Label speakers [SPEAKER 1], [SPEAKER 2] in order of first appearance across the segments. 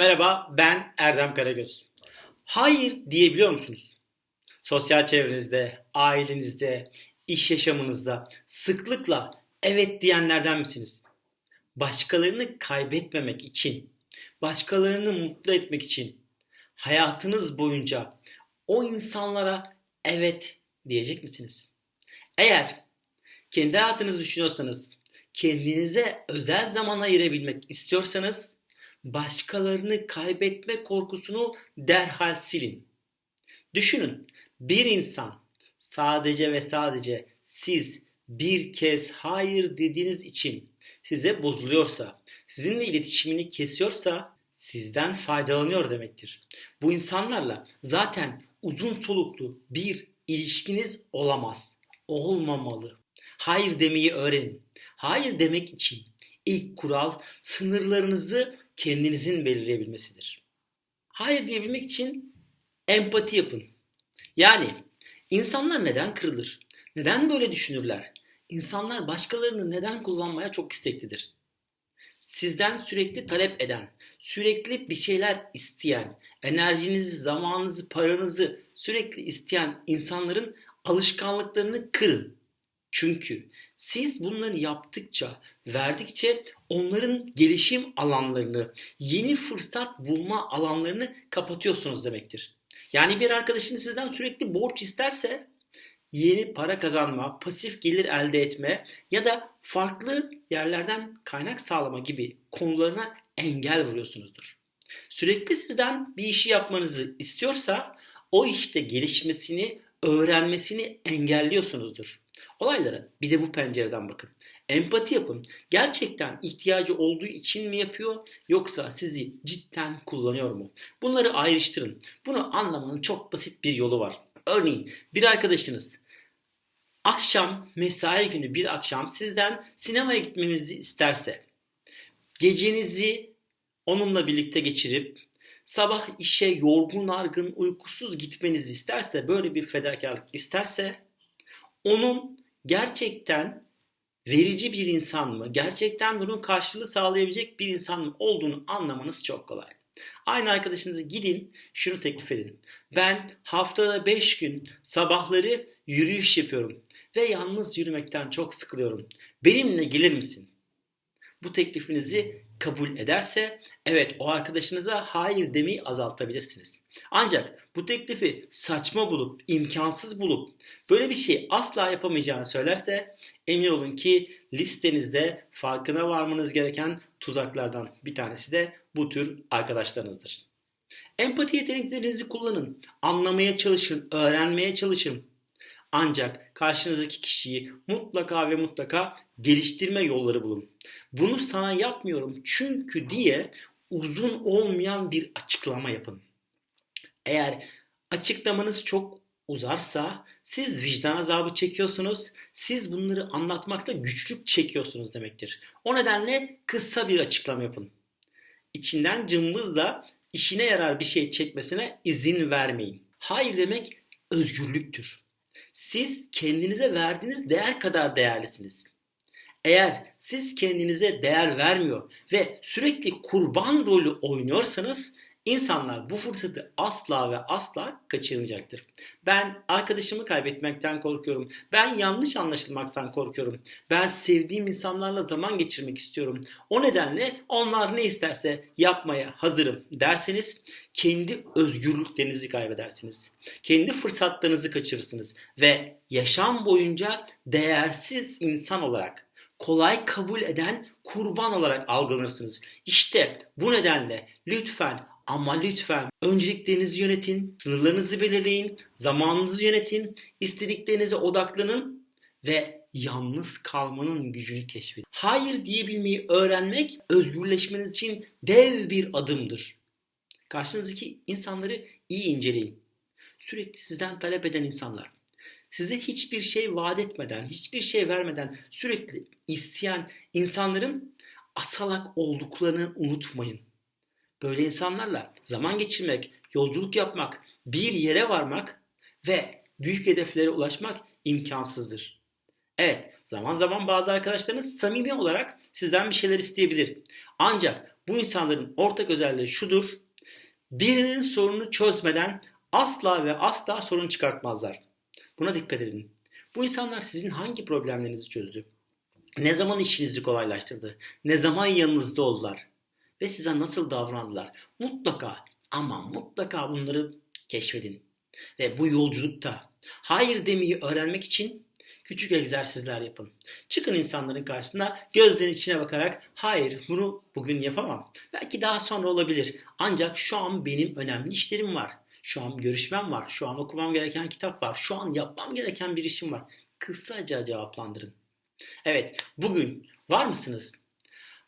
[SPEAKER 1] Merhaba, ben Erdem Karagöz. Hayır diyebiliyor musunuz? Sosyal çevrenizde, ailenizde, iş yaşamınızda sıklıkla evet diyenlerden misiniz? Başkalarını kaybetmemek için, başkalarını mutlu etmek için hayatınız boyunca o insanlara evet diyecek misiniz? Eğer kendi hayatınızı düşünüyorsanız, kendinize özel zaman ayırabilmek istiyorsanız başkalarını kaybetme korkusunu derhal silin. Düşünün bir insan sadece ve sadece siz bir kez hayır dediğiniz için size bozuluyorsa, sizinle iletişimini kesiyorsa sizden faydalanıyor demektir. Bu insanlarla zaten uzun soluklu bir ilişkiniz olamaz. Olmamalı. Hayır demeyi öğrenin. Hayır demek için ilk kural sınırlarınızı kendinizin belirleyebilmesidir. Hayır diyebilmek için empati yapın. Yani insanlar neden kırılır? Neden böyle düşünürler? İnsanlar başkalarını neden kullanmaya çok isteklidir? Sizden sürekli talep eden, sürekli bir şeyler isteyen, enerjinizi, zamanınızı, paranızı sürekli isteyen insanların alışkanlıklarını kırın. Çünkü siz bunları yaptıkça, verdikçe onların gelişim alanlarını, yeni fırsat bulma alanlarını kapatıyorsunuz demektir. Yani bir arkadaşınız sizden sürekli borç isterse yeni para kazanma, pasif gelir elde etme ya da farklı yerlerden kaynak sağlama gibi konularına engel vuruyorsunuzdur. Sürekli sizden bir işi yapmanızı istiyorsa o işte gelişmesini, öğrenmesini engelliyorsunuzdur. Olaylara bir de bu pencereden bakın. Empati yapın. Gerçekten ihtiyacı olduğu için mi yapıyor yoksa sizi cidden kullanıyor mu? Bunları ayrıştırın. Bunu anlamanın çok basit bir yolu var. Örneğin bir arkadaşınız akşam mesai günü bir akşam sizden sinemaya gitmemizi isterse gecenizi onunla birlikte geçirip sabah işe yorgun argın uykusuz gitmenizi isterse böyle bir fedakarlık isterse onun gerçekten verici bir insan mı, gerçekten bunun karşılığı sağlayabilecek bir insan mı olduğunu anlamanız çok kolay. Aynı arkadaşınızı gidin şunu teklif edin. Ben haftada 5 gün sabahları yürüyüş yapıyorum ve yalnız yürümekten çok sıkılıyorum. Benimle gelir misin? Bu teklifinizi kabul ederse evet o arkadaşınıza hayır demeyi azaltabilirsiniz. Ancak bu teklifi saçma bulup, imkansız bulup böyle bir şey asla yapamayacağını söylerse emin olun ki listenizde farkına varmanız gereken tuzaklardan bir tanesi de bu tür arkadaşlarınızdır. Empati yeteneklerinizi kullanın, anlamaya çalışın, öğrenmeye çalışın. Ancak karşınızdaki kişiyi mutlaka ve mutlaka geliştirme yolları bulun. Bunu sana yapmıyorum çünkü diye uzun olmayan bir açıklama yapın. Eğer açıklamanız çok uzarsa siz vicdan azabı çekiyorsunuz. Siz bunları anlatmakta güçlük çekiyorsunuz demektir. O nedenle kısa bir açıklama yapın. İçinden cımbızla işine yarar bir şey çekmesine izin vermeyin. Hayır demek özgürlüktür. Siz kendinize verdiğiniz değer kadar değerlisiniz. Eğer siz kendinize değer vermiyor ve sürekli kurban rolü oynuyorsanız insanlar bu fırsatı asla ve asla kaçırmayacaktır. Ben arkadaşımı kaybetmekten korkuyorum. Ben yanlış anlaşılmaktan korkuyorum. Ben sevdiğim insanlarla zaman geçirmek istiyorum. O nedenle onlar ne isterse yapmaya hazırım derseniz kendi özgürlüklerinizi kaybedersiniz. Kendi fırsatlarınızı kaçırırsınız ve yaşam boyunca değersiz insan olarak kolay kabul eden kurban olarak algılanırsınız. İşte bu nedenle lütfen ama lütfen önceliklerinizi yönetin, sınırlarınızı belirleyin, zamanınızı yönetin, istediklerinize odaklanın ve yalnız kalmanın gücünü keşfedin. Hayır diyebilmeyi öğrenmek özgürleşmeniz için dev bir adımdır. Karşınızdaki insanları iyi inceleyin. Sürekli sizden talep eden insanlar. Size hiçbir şey vaat etmeden, hiçbir şey vermeden sürekli isteyen insanların asalak olduklarını unutmayın. Böyle insanlarla zaman geçirmek, yolculuk yapmak, bir yere varmak ve büyük hedeflere ulaşmak imkansızdır. Evet, zaman zaman bazı arkadaşlarınız samimi olarak sizden bir şeyler isteyebilir. Ancak Bu insanların ortak özelliği şudur. Birinin sorununu çözmeden asla ve asla sorun çıkartmazlar. Buna dikkat edin. Bu insanlar sizin hangi problemlerinizi çözdü? Ne zaman işinizi kolaylaştırdı? Ne zaman yanınızda oldular? Ve size nasıl davrandılar? Mutlaka ama mutlaka bunları keşfedin. Ve bu yolculukta hayır demeyi öğrenmek için küçük egzersizler yapın. Çıkın insanların karşısına gözlerin içine bakarak hayır bunu bugün yapamam. Belki daha sonra olabilir. Ancak şu an benim önemli işlerim var. Şu an görüşmem var. Şu an okumam gereken kitap var. Şu an yapmam gereken bir işim var. Kısaca cevaplandırın. Evet, bugün var mısınız?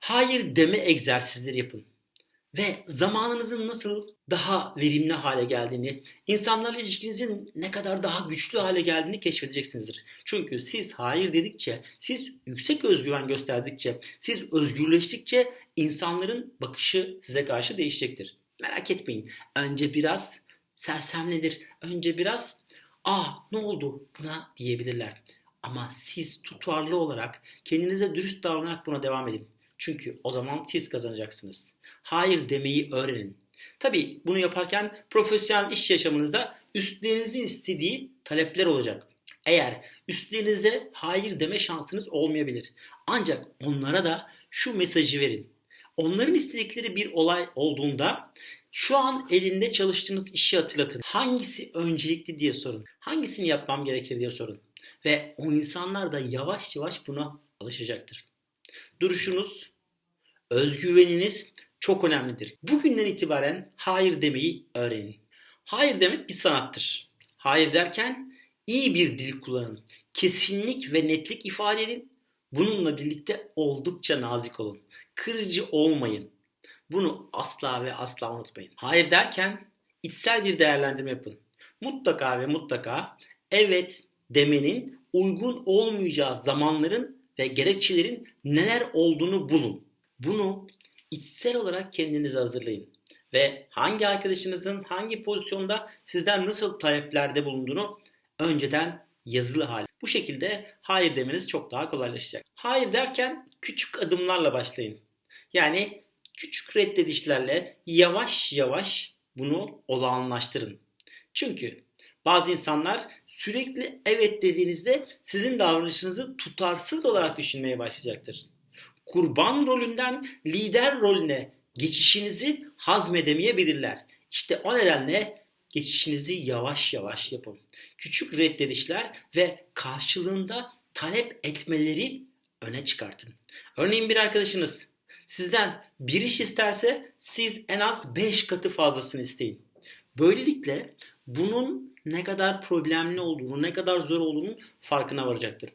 [SPEAKER 1] Hayır deme egzersizleri yapın. Ve zamanınızın nasıl daha verimli hale geldiğini, insanlarla ilişkinizin ne kadar daha güçlü hale geldiğini keşfedeceksinizdir. Çünkü siz hayır dedikçe, siz yüksek özgüven gösterdikçe, siz özgürleştikçe insanların bakışı size karşı değişecektir. Merak etmeyin. Önce biraz sersemlenir. Önce biraz aa ne oldu buna diyebilirler. Ama siz tutarlı olarak kendinize dürüst davranarak buna devam edin. Çünkü o zaman siz kazanacaksınız. Hayır demeyi öğrenin. Tabi bunu yaparken profesyonel iş yaşamınızda üstlerinizin istediği talepler olacak. Eğer üstlerinize hayır deme şansınız olmayabilir. Ancak onlara da şu mesajı verin. Onların istedikleri bir olay olduğunda şu an elinde çalıştığınız işi hatırlatın. Hangisi öncelikli diye sorun. Hangisini yapmam gerekir diye sorun. Ve o insanlar da yavaş yavaş buna alışacaktır. Duruşunuz, özgüveniniz çok önemlidir. Bugünden itibaren hayır demeyi öğrenin. Hayır demek bir sanattır. Hayır derken iyi bir dil kullanın. Kesinlik ve netlik ifade edin. Bununla birlikte oldukça nazik olun. Kırıcı olmayın. Bunu asla ve asla unutmayın. Hayır derken içsel bir değerlendirme yapın. Mutlaka ve mutlaka evet demenin uygun olmayacağı zamanların ve gerekçelerin neler olduğunu bulun. Bunu içsel olarak kendinize hazırlayın. Ve hangi arkadaşınızın hangi pozisyonda sizden nasıl taleplerde bulunduğunu önceden yazılı hale. Bu şekilde hayır demeniz çok daha kolaylaşacak. Hayır derken küçük adımlarla başlayın. Yani küçük reddedişlerle yavaş yavaş bunu olağanlaştırın. Çünkü bazı insanlar sürekli evet dediğinizde sizin davranışınızı tutarsız olarak düşünmeye başlayacaktır. Kurban rolünden lider rolüne geçişinizi hazmedemeyebilirler. İşte o nedenle geçişinizi yavaş yavaş yapın. Küçük reddedişler ve karşılığında talep etmeleri öne çıkartın. Örneğin bir arkadaşınız sizden bir iş isterse siz en az 5 katı fazlasını isteyin. Böylelikle bunun ne kadar problemli olduğunu, ne kadar zor olduğunu farkına varacaktır.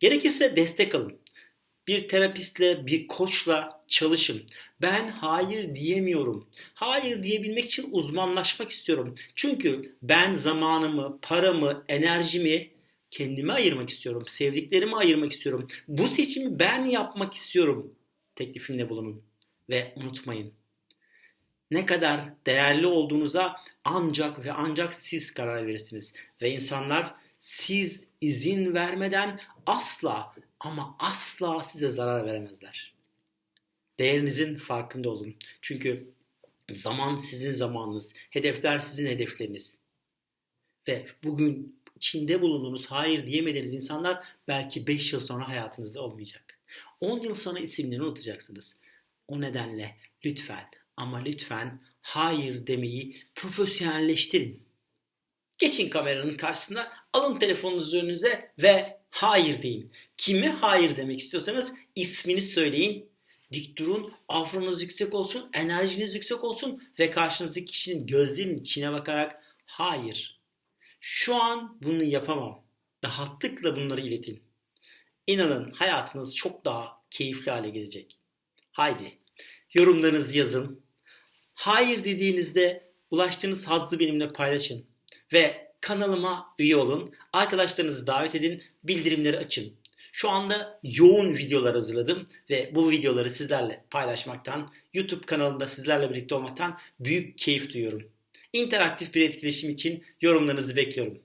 [SPEAKER 1] Gerekirse destek alın. Bir terapistle, bir koçla çalışın. Ben hayır diyemiyorum. Hayır diyebilmek için uzmanlaşmak istiyorum. Çünkü ben zamanımı, paramı, enerjimi kendime ayırmak istiyorum. Sevdiklerime ayırmak istiyorum. Bu seçimi ben yapmak istiyorum. Teklifinde bulunun. Ve unutmayın. Ne kadar değerli olduğunuza ancak ve ancak siz karar verirsiniz. Ve insanlar siz izin vermeden asla ama asla size zarar veremezler. Değerinizin farkında olun. Çünkü zaman sizin zamanınız, hedefler sizin hedefleriniz. Ve bugün içinde bulunduğunuz hayır diyemediğiniz insanlar belki 5 yıl sonra hayatınızda olmayacak. 10 yıl sonra isimlerini unutacaksınız. O nedenle lütfen ama lütfen hayır demeyi profesyonelleştirin. Geçin kameranın karşısına, alın telefonunuzu önünüze ve hayır deyin. Kime hayır demek istiyorsanız ismini söyleyin. Dik durun, afronuz yüksek olsun, enerjiniz yüksek olsun ve karşınızdaki kişinin gözlerinin içine bakarak hayır. Şu an bunu yapamam. Rahatlıkla bunları iletin. İnanın hayatınız çok daha keyifli hale gelecek. Haydi yorumlarınızı yazın. Hayır dediğinizde ulaştığınız hazzı benimle paylaşın. Ve kanalıma üye olun. Arkadaşlarınızı davet edin. Bildirimleri açın. Şu anda yoğun videolar hazırladım ve bu videoları sizlerle paylaşmaktan, YouTube kanalında sizlerle birlikte olmaktan büyük keyif duyuyorum. İnteraktif bir etkileşim için yorumlarınızı bekliyorum.